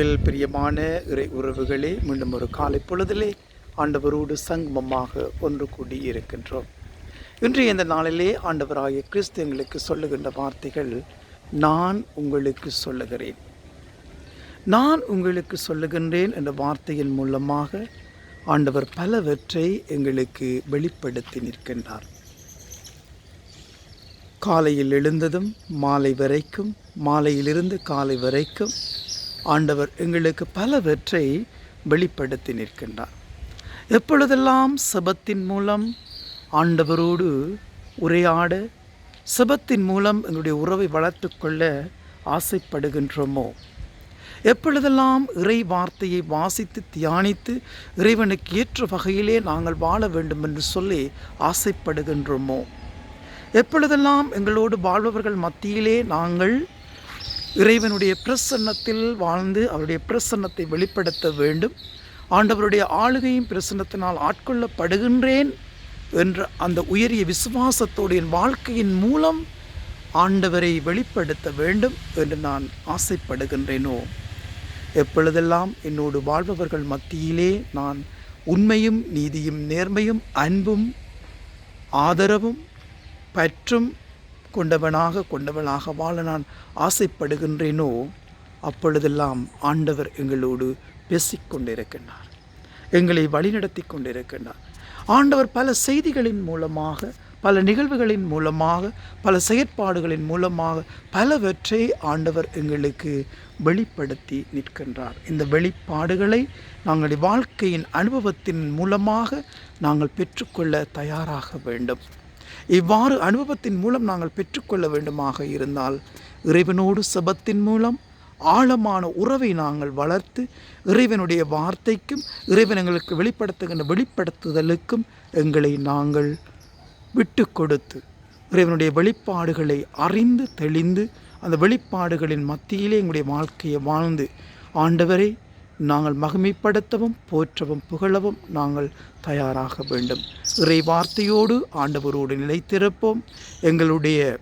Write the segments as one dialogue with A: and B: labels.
A: அன்பில் பிரியமான இறை உறவுகளே மீண்டும் ஒரு காலை பொழுதிலே ஆண்டவரோடு சங்கமமாக ஒன்று கூடி இருக்கின்றோம். இன்றைய இந்த நாளிலே ஆண்டவராகிய கிறிஸ்து எங்களுக்கு சொல்லுகின்ற வார்த்தைகள் நான் உங்களுக்கு சொல்லுகிறேன். நான் உங்களுக்கு சொல்லுகின்றேன் என்ற வார்த்தையின் மூலமாக ஆண்டவர் பலவற்றை எங்களுக்கு வெளிப்படுத்தி நிற்கின்றார். காலையில் எழுந்ததும் மாலை வரைக்கும் மாலையிலிருந்து காலை வரைக்கும் ஆண்டவர் எங்களுக்கு பலவற்றை வெளிப்படுத்தி நிற்கின்றார். எப்பொழுதெல்லாம் செபத்தின் மூலம் ஆண்டவரோடு உரையாட செபத்தின் மூலம் எங்களுடைய உறவை வளர்த்துக்கொள்ள ஆசைப்படுகின்றோமோ? எப்பொழுதெல்லாம் இறை வார்த்தையை வாசித்து தியானித்து இறைவனுக்கு ஏற்ற வகையிலே நாங்கள் வாழ வேண்டும் என்று சொல்லி ஆசைப்படுகின்றோமோ? எப்பொழுதெல்லாம் எங்களோடு வாழ்பவர்கள் மத்தியிலே நாங்கள் இறைவனுடைய பிரசன்னத்தில் வாழ்ந்து அவருடைய பிரசன்னத்தை வெளிப்படுத்த வேண்டும். ஆண்டவருடைய ஆளுகையும் பிரசன்னத்தினால் ஆட்கொள்ளப்படுகின்றேன் என்ற அந்த உயரிய விசுவாசத்தோடு என் வாழ்க்கையின் மூலம் ஆண்டவரை வெளிப்படுத்த வேண்டும் என்று நான் ஆசைப்படுகின்றேனோ. எப்பொழுதெல்லாம் என்னோடு வாழ்பவர்கள் மத்தியிலே நான் உண்மையும் நீதியும் நேர்மையும் அன்பும் ஆதரவும் பற்றும் கொண்டவனாக கொண்டவனாக வாழ நான் ஆசைப்படுகின்றேனோ அப்பொழுதெல்லாம் ஆண்டவர் எங்களோடு பேசிக்கொண்டிருக்கின்றார். எங்களை வழிநடத்தி கொண்டிருக்கின்றார். ஆண்டவர் பல செய்திகளின் மூலமாக பல நிகழ்வுகளின் மூலமாக பல செயற்பாடுகளின் மூலமாக பலவற்றை ஆண்டவர் எங்களுக்கு வெளிப்படுத்தி நிற்கின்றார். இந்த வெளிப்பாடுகளை நாங்கள் வாழ்க்கையின் அனுபவத்தின் மூலமாக நாங்கள் பெற்றுக்கொள்ள தயாராக வேண்டும். இவ்வாறு அனுபவத்தின் மூலம் நாங்கள் பெற்றுக்கொள்ள வேண்டுமாக இருந்தால் இறைவனோடு சபத்தின் மூலம் ஆழமான உறவை நாங்கள் வளர்த்து இறைவனுடைய வார்த்தைக்கும் இறைவன் எங்களுக்கு வெளிப்படுத்துகின்ற வெளிப்படுத்துதலுக்கும் எங்களை நாங்கள் விட்டு கொடுத்து இறைவனுடைய வெளிப்பாடுகளை அறிந்து தெளிந்து அந்த வெளிப்பாடுகளின் மத்தியிலே எங்களுடைய வாழ்க்கையை வாழ்ந்து ஆண்டவரை நாங்கள் மகிமைப்படுத்தவும் போற்றவும் புகழவும் நாங்கள் தயாராக வேண்டும். இறை வார்த்தையோடு ஆண்டவரோடு நிலைத்திருப்போம். எங்களுடைய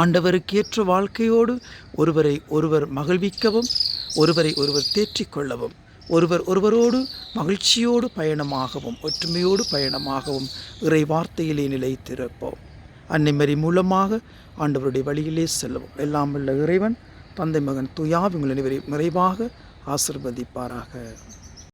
A: ஆண்டவருக்கேற்ற வாழ்க்கையோடு ஒருவரை ஒருவர் மகிழ்விக்கவும் ஒருவரை ஒருவர் தேற்றிக்கொள்ளவும் ஒருவர் ஒருவரோடு மகிழ்ச்சியோடு பயணமாகவும் ஒற்றுமையோடு பயணமாகவும் இறை வார்த்தையிலே நிலைத்திருப்போம். அன்னைமரி மூலமாக ஆண்டவருடைய வழியிலே செல்லவும் எல்லாம் உள்ள இறைவன் தந்தை மகன் துயாவி உங்கள் நிறைவாக ஆசிர்வதிப்பாராக